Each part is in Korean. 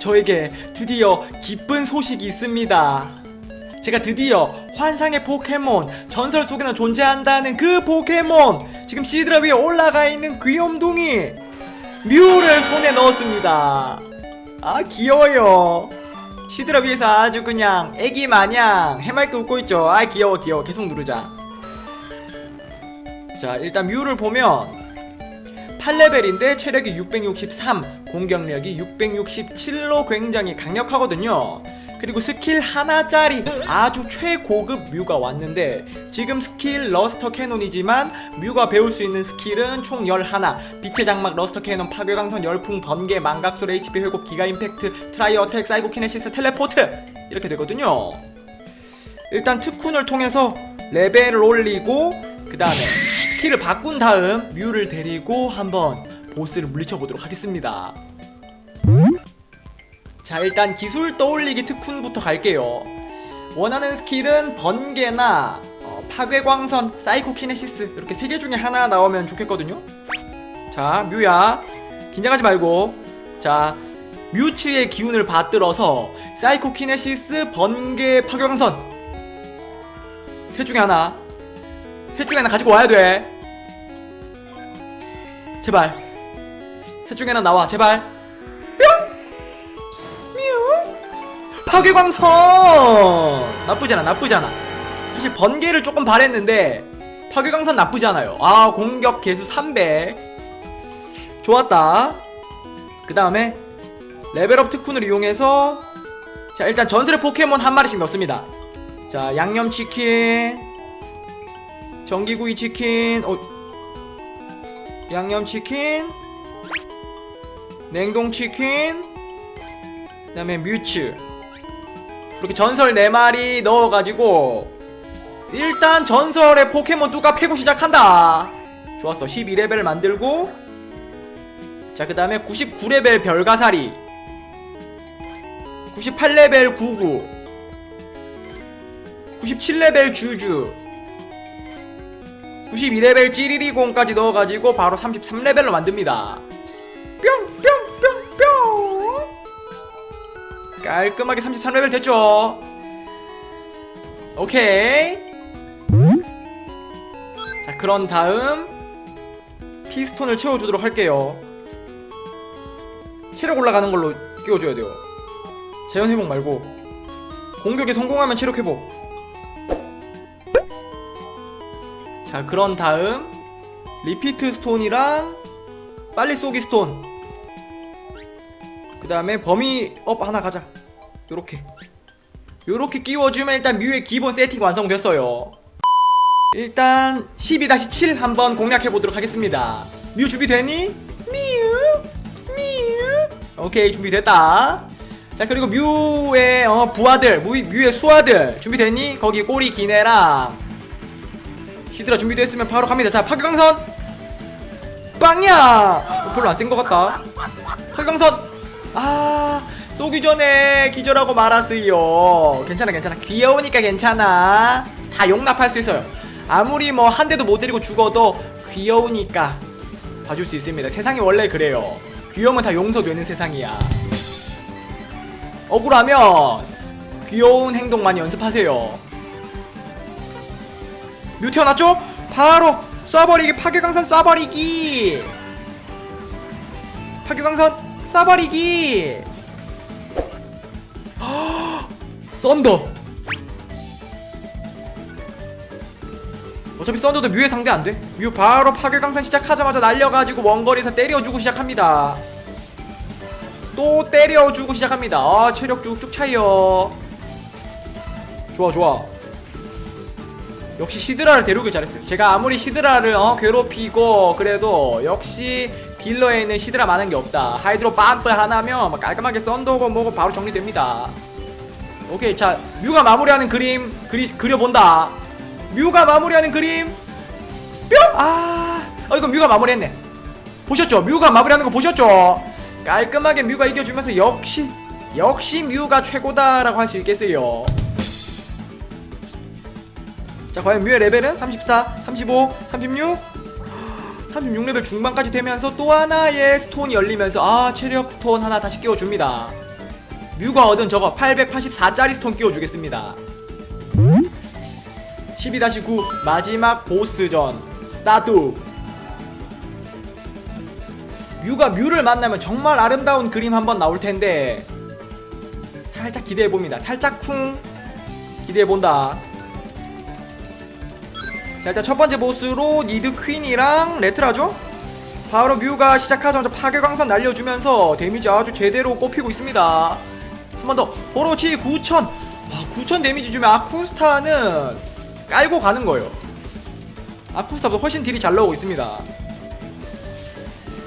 저에게 드디어 기쁜 소식이 있습니다. 제가 드디어 환상의 포켓몬 전설 속에나 존재한다는 그 포켓몬 지금 시드라 위에 올라가 있는 귀염둥이 뮤를 손에 넣었습니다. 아 귀여워요. 시드라 위에서 아주 그냥 애기 마냥 해맑게 웃고 있죠. 아 귀여워 귀여워 계속 누르자. 자 일단 뮤를 보면 8레벨인데 체력이 663, 공격력이 667로 굉장히 강력하거든요. 그리고 스킬 하나짜리 아주 최고급 뮤가 왔는데 지금 스킬 러스터 캐논이지만 뮤가 배울 수 있는 스킬은 총 11 빛의 장막 러스터 캐논 파괴강선 열풍 번개 망각술 HP 회복 기가 임팩트 트라이 어택 사이고 키네시스 텔레포트 이렇게 되거든요 일단 특훈을 통해서 레벨을 올리고 그 다음에 스킬을 바꾼 다음 뮤를 데리고 한번 보스를 물리쳐 보도록 하겠습니다. 자 일단 기술 떠올리기 특훈부터 갈게요. 원하는 스킬은 번개나 어, 파괴광선, 사이코키네시스 이렇게 세 개 중에 하나 나오면 좋겠거든요. 자 뮤야 긴장하지 말고. 자 뮤츠의 기운을 받들어서 사이코키네시스, 번개, 파괴광선 셋 중에 하나 셋 중에 하나 가지고 와야 돼. 제발. 셋 중에 하나 나와. 제발. 파괴광선! 나쁘잖아 나쁘잖아. 사실 번개를 조금 바랬는데 파괴광선 나쁘지 않아요. 아 공격 개수 300 좋았다. 그 다음에 레벨업 특훈을 이용해서 자 일단 전설의 포켓몬 한 마리씩 넣습니다. 자 양념치킨 전기구이 치킨 어 양념치킨 냉동치킨 그 다음에 뮤츠. 이렇게 전설 4마리 넣어가지고 일단 전설의 포켓몬 뚜까 패고 시작한다. 좋았어. 12레벨을 만들고 자 그 다음에 99레벨 별가사리 98레벨 구구 97레벨 주주 92레벨 찌리리공까지 넣어가지고 바로 33레벨로 만듭니다. 뿅뿅뿅뿅. 깔끔하게 33레벨 됐죠? 오케이. 자 그런 다음 피스톤을 채워주도록 할게요. 체력 올라가는 걸로 끼워줘야 돼요. 자연 회복 말고. 공격에 성공하면 체력 회복 자 그런 다음 리피트 스톤이랑 빨리 쏘기 스톤. 그 다음에 범위 업 하나 가자. 요렇게. 요렇게 끼워주면 일단 뮤의 기본 세팅 완성됐어요. 일단 12-7 한번 공략해보도록 하겠습니다. 뮤 준비됐니? 뮤! 뮤. 오케이 준비됐다. 자 그리고 뮤의 어, 부하들 뮤, 뮤의 수하들 준비됐니? 거기 꼬리 기네랑 시드라 준비됐으면 바로 갑니다. 자 파괴강선! 빵야! 어, 별로 안 센 것 같다. 파괴강선! 아 쏘기 전에 기절하고 말았어요. 괜찮아 괜찮아. 귀여우니까 괜찮아. 다 용납할 수 있어요. 아무리 뭐 한 대도 못 때리고 죽어도 귀여우니까 봐줄 수 있습니다. 세상이 원래 그래요. 귀여우면 다 용서되는 세상이야. 억울하면 귀여운 행동 많이 연습하세요 뮤 태어났죠? 바로 쏴버리기 파괴강선 쏴버리기. 파괴강선 쏴버리기. 썬더. 어차피 썬더도 뮤의 상대 안돼? 뮤 바로 파괴강산 시작하자마자 날려가지고 원거리에서 때려주고 시작합니다. 또 때려주고 시작합니다. 아 체력 쭉쭉 차이요. 좋아 좋아 역시 시드라를 데려오길 잘했어요. 제가 아무리 시드라를 어, 괴롭히고 그래도 역시 딜러에 있는 시드라 많은 게 없다. 하이드로 빰프 하나면 막 깔끔하게 썬더고 뭐고 바로 정리됩니다. 오케이 자 뮤가 마무리하는 그림 그리, 그려본다. 뮤가 마무리하는 그림. 뿅! 아, 어 이거 뮤가 마무리했네. 보셨죠? 뮤가 마무리하는 거 보셨죠? 깔끔하게 뮤가 이겨주면서 역시 역시 뮤가 최고다라고 할 수 있겠어요 자 과연 뮤의 레벨은 34, 35, 36 36레벨 중반까지 되면서 또 하나의 스톤이 열리면서 아 체력 스톤 하나 다시 끼워줍니다 뮤가 얻은 저거 884짜리 스톤 끼워주겠습니다 12-9 마지막 보스전 스타트 뮤가 뮤를 만나면 정말 아름다운 그림 한번 나올 텐데 살짝 기대해 봅니다. 살짝 쿵 기대해 본다. 자 일단 첫 번째 보스로 니드 퀸이랑 레트라죠? 바로 뮤가 시작하자마자 파괴광선 날려주면서 데미지 아주 제대로 꼽히고 있습니다. 한 번 더. 그렇지 9000. 아, 9000 데미지 주면 아쿠스타는 깔고 가는 거예요. 아쿠스타보다 훨씬 딜이 잘 나오고 있습니다.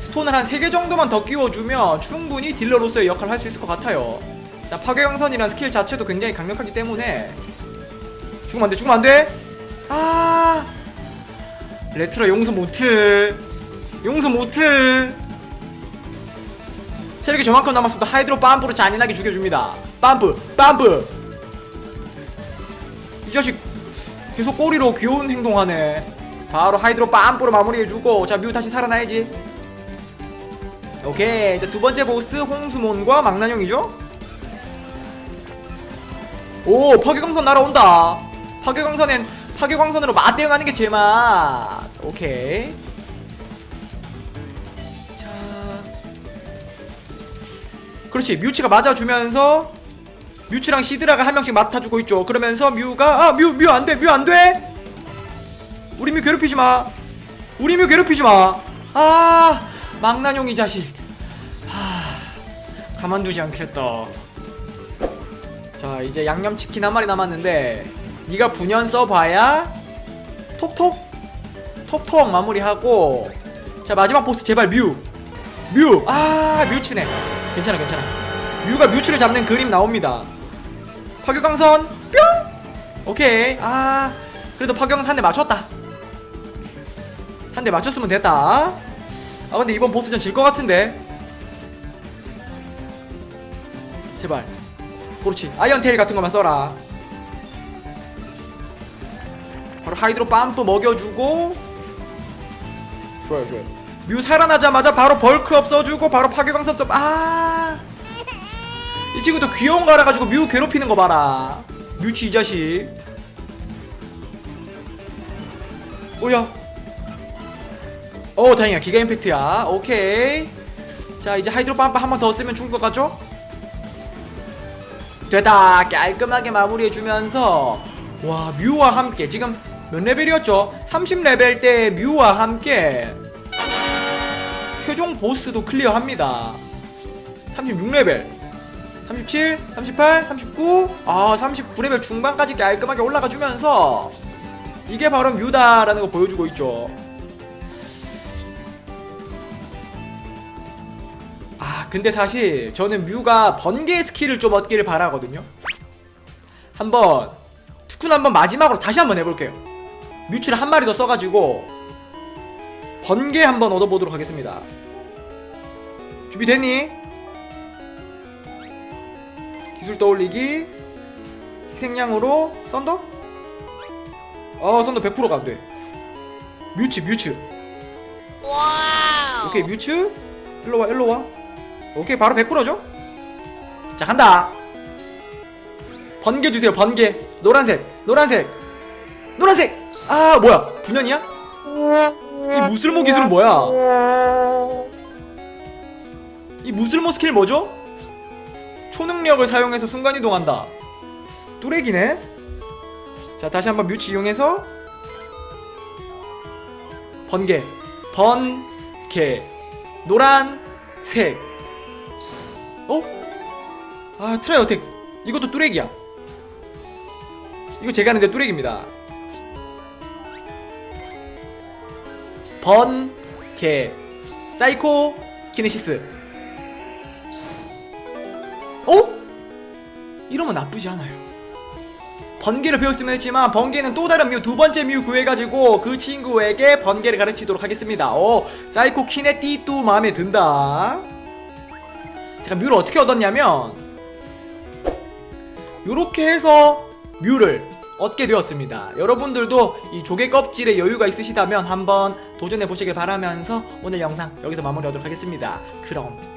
스톤을 한 3개 정도만 더 끼워주면 충분히 딜러로서의 역할을 할 수 있을 것 같아요. 자, 파괴강선이란 스킬 자체도 굉장히 강력하기 때문에 죽으면 안 돼, 죽으면 안 돼! 아! 레트라 용서 못해. 용서 못해. 체력이 저만큼 남았어도 하이드로 빰프로 잔인하게 죽여줍니다. 빰프, 빰프! 이 자식 계속 꼬리로 귀여운 행동하네. 바로 하이드로 빰프로 마무리해주고 자, 뮤 다시 살아나야지. 오케이 이제 두 번째 보스 홍수몬과 망나뇽이죠? 오 파괴광선 날아온다 파괴광선엔 파괴광선으로 맞대응하는 게 제맛 오케이. 자. 그렇지. 뮤치가 맞아주면서 뮤치랑 시드라가 한 명씩 맡아주고 있죠. 그러면서 뮤가 아 뮤 뮤 안돼 뮤 안돼? 우리 뮤 괴롭히지 마. 우리 뮤 괴롭히지 마 아 망나뇽 이 자식. 하, 가만두지 않겠다. 자 이제 양념치킨 한 마리 남았는데 네가 분연 써봐야 톡톡 톡톡 마무리하고. 자 마지막 보스 제발 뮤 뮤 아 뮤치네. 괜찮아 괜찮아. 뮤가 뮤치를 잡는 그림 나옵니다. 파괴광선. 뿅! 오케이. 아 그래도 파괴광선 한대 맞췄다. 한 대 맞췄으면 됐다. 아 근데 이번 보스전 질 것 같은데. 제발. 그렇지. 아이언테일 같은 것만 써라 하이드로 빰프 먹여주고 좋아요 좋아요. 뮤 살아나자마자 바로 벌크업 써주고 바로 파괴광선 써 아! 이 친구도 귀여운 거 알아가지고 뮤 괴롭히는 거 봐라. 뮤치 이 자식. 뭐야 오 다행이야. 기가 임팩트야. 오케이. 자 이제 하이드로 빰빰 한 번 더 쓰면 죽을 것 같죠? 됐다. 깔끔하게 마무리해주면서. 와 뮤와 함께 지금 몇 레벨이었죠? 30레벨 때 뮤와 함께 최종 보스도 클리어합니다. 36레벨. 37, 38, 39, 아 39레벨 중반까지 깔끔하게 올라가주면서 이게 바로 뮤다라는 거 보여주고 있죠. 아 근데 사실 저는 뮤가 번개 스킬을 좀 얻기를 바라거든요. 한번 투쿤 한번 마지막으로 다시 한번 해볼게요 뮤치를 한 마리 더 써가지고 번개 한번 얻어보도록 하겠습니다. 준비됐니? 기술 떠올리기. 희생양으로 썬더? 어 썬더 100%가 안돼. 뮤츠 뮤츠. 와우. 오케이 뮤츠? 일로와 일로와. 오케이 바로 100%죠? 자 간다. 번개 주세요 번개. 노란색 노란색. 노란색 아 뭐야? 분연이야? 이 무슬모 기술은 뭐야? 이 무슬모 스킬 뭐죠? 초능력을 사용해서 순간이동한다. 뚜레기네? 자 다시 한번 뮤치 이용해서 번개. 번개. 노란색. 어? 아 트라이 어택 이것도 뚜렉이야. 이거 제가 하는데 뚜렉입니다 번개. 사이코 키네시스. 어? 이러면 나쁘지 않아요. 번개를 배웠으면 했지만 번개는 또 다른 뮤 두 번째 뮤 구해가지고 그 친구에게 번개를 가르치도록 하겠습니다. 오 사이코 키네띠뚜 마음에 든다. 제가 뮤를 어떻게 얻었냐면 요렇게 해서 뮤를 얻게 되었습니다. 여러분들도 이 조개 껍질에 여유가 있으시다면 한번 도전해 보시길 바라면서 오늘 영상 여기서 마무리하도록 하겠습니다. 그럼